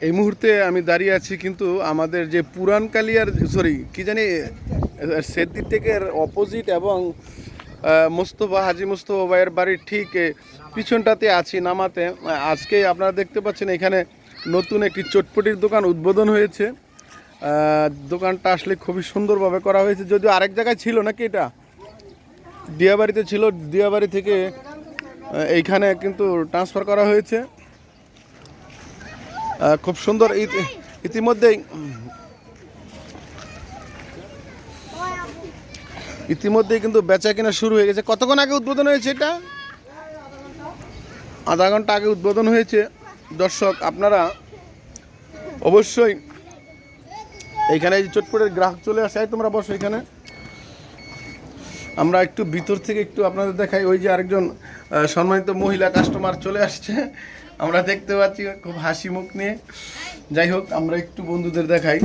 এই মুহূর্তে আমি দাঁড়িয়ে আছি কিন্তু আমাদের যে পুরান কালিয়ার সরি কি জানি সেদ্দি থেকে অপোজিট এবং মোস্তফা, হাজি মোস্তফা ভাইয়ের বাড়ির ঠিক পিছনটাতে আছি, নামাতে। আজকে আপনারা দেখতে পাচ্ছেন এখানে নতুন একটি চটপটির দোকান উদ্বোধন হয়েছে। দোকানটা আসলে খুবই সুন্দরভাবে করা হয়েছে। যদিও আরেক জায়গায় ছিল নাকি এটা? দিয়াবাড়িতে ছিল, দিয়াবাড়ি থেকে এইখানে কিন্তু ট্রান্সফার করা হয়েছে। খুব সুন্দর ইতি- ইতিমধ্যেই ইতিমধ্যেই কিন্তু বেচা কেনা শুরু হয়ে গেছে। কতক্ষণ আগে উদ্বোধন হয়েছে এটা? আধা ঘণ্টা আগে উদ্বোধন হয়েছে। দর্শক, আপনারা অবশ্যই এইখানে চটপটের গ্রাহক চলে আসে। তোমরা বসো এখানে। আমরা একটু ভিতর থেকে একটু আপনাদের দেখাই। ওই যে আরেকজন সম্মানিত মহিলা কাস্টমার চলে আসছে। আমরা দেখতে পাচ্ছি খুব হাসি মুখ নিয়ে। যাই হোক আমরা একটু বন্ধুদের দেখাই।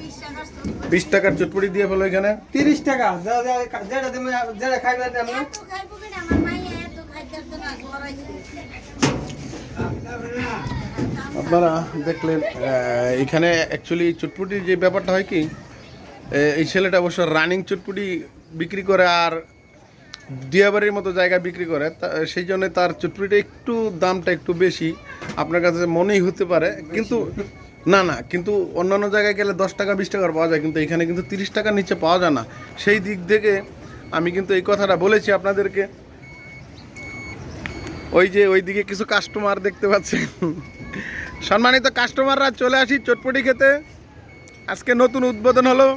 বিশ টাকার চটপটি। বিশ টাকার চটপটি দিয়ে ফেলো এখানে। তিরিশ টাকা। আপনারা দেখলেন এখানে অ্যাকচুয়ালি চটপটির যে ব্যাপারটা হয় কি এই ছেলেটা অবশ্য রানিং চটপটি বিক্রি করে আর দিয়াবাড়ির মতো জায়গা বিক্রি করে সেই জন্য তার চটপটিটা একটু দামটা একটু বেশি। আপনার কাছে মনেই হতে পারে, কিন্তু না না, কিন্তু অন্যান্য জায়গায় গেলে দশ টাকা, বিশ টাকার পাওয়া যায়, কিন্তু এখানে কিন্তু তিরিশ টাকার নিচে পাওয়া যায় না। সেই দিক থেকে আমি কিন্তু এই কথাটা বলেছি আপনাদেরকে। ওই যে ওইদিকে কিছু কাস্টমার দেখতে পাচ্ছেন। সম্মানিত কাস্টমাররা চলে আসি চটপটি খেতে। আজকে নতুন উদ্বোধন হলো।